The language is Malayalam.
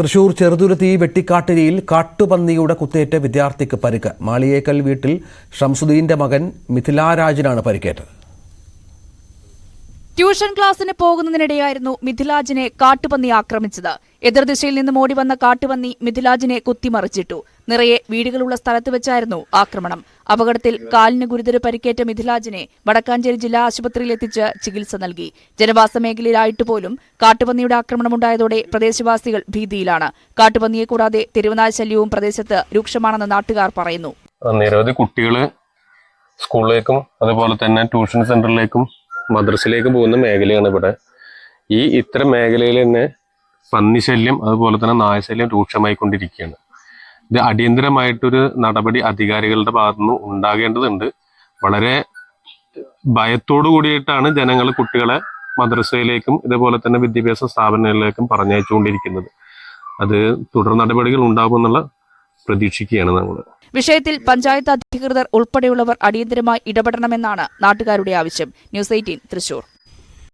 തൃശൂർ ചെറുതുരുത്തി വെട്ടിക്കാട്ടിരിയിൽ കാട്ടുപന്നിയുടെ കുത്തേറ്റ് വിദ്യാർത്ഥിക്ക് പരിക്ക്. മാളിയേക്കൽ വീട്ടിൽ ഷംസുദ്ദീന്റെ മകൻ മിഥിലാരാജിനാണ് പരിക്കേറ്റത്. ട്യൂഷൻ ക്ലാസ്സിന് പോകുന്നതിനിടെയായിരുന്നു മിഥിലാജിനെ കാട്ടുപന്നി ആക്രമിച്ചത്. എതിർദിശയിൽ നിന്നും ഓടിവന്ന കാട്ടുപന്നി മിഥിലാജിനെ കുത്തിമറിച്ചിട്ടു. നിറയെ വീടുകളുള്ള സ്ഥലത്ത് വെച്ചായിരുന്നു ആക്രമണം. അപകടത്തിൽ കാലിന് ഗുരുതര പരിക്കേറ്റ മിഥിലാജിനെ വടക്കാഞ്ചേരി ജില്ലാ ആശുപത്രിയിൽ എത്തിച്ച് ചികിത്സ നൽകി. ജനവാസ മേഖലയിലായിട്ട് പോലും കാട്ടുപന്നിയുടെ ആക്രമണമുണ്ടായതോടെ പ്രദേശവാസികൾ ഭീതിയിലാണ്. കാട്ടുപന്നിയെ കൂടാതെ തെരുവുനായ ശല്യവും പ്രദേശത്ത് രൂക്ഷമാണെന്ന് നാട്ടുകാർ പറയുന്നു. നിരവധി കുട്ടികൾ സ്കൂളിലേക്കും അതുപോലെ തന്നെ ട്യൂഷൻ സെന്ററിലേക്കും മദ്രസയിലേക്കും പോകുന്ന മേഖലയാണ് ഇവിടെ. ഈ ഇത്തരം മേഖലയിൽ തന്നെ പന്നിശല്യം അതുപോലെ തന്നെ നായശല്യം രൂക്ഷമായിക്കൊണ്ടിരിക്കുകയാണ്. ഇത് അടിയന്തരമായിട്ടൊരു നടപടി അധികാരികളുടെ ഭാഗത്തുനിന്ന് ഉണ്ടാകേണ്ടതുണ്ട്. വളരെ ഭയത്തോടു കൂടിയിട്ടാണ് ജനങ്ങൾ കുട്ടികളെ മദ്രസയിലേക്കും ഇതുപോലെ തന്നെ വിദ്യാഭ്യാസ സ്ഥാപനങ്ങളിലേക്കും പറഞ്ഞയച്ചുകൊണ്ടിരിക്കുന്നത്. അത് തുടർ നടപടികൾ ഉണ്ടാകുമെന്നുള്ള പ്രതീക്ഷിക്കുകയാണ് നമ്മൾ വിഷയത്തിൽ പഞ്ചായത്ത് അധികൃതർ ഉൾപ്പെടെയുള്ളവർ അടിയന്തരമായി ഇടപെടണമെന്നാണ് നാട്ടുകാരുടെ ആവശ്യം. News eighteen Thrissur.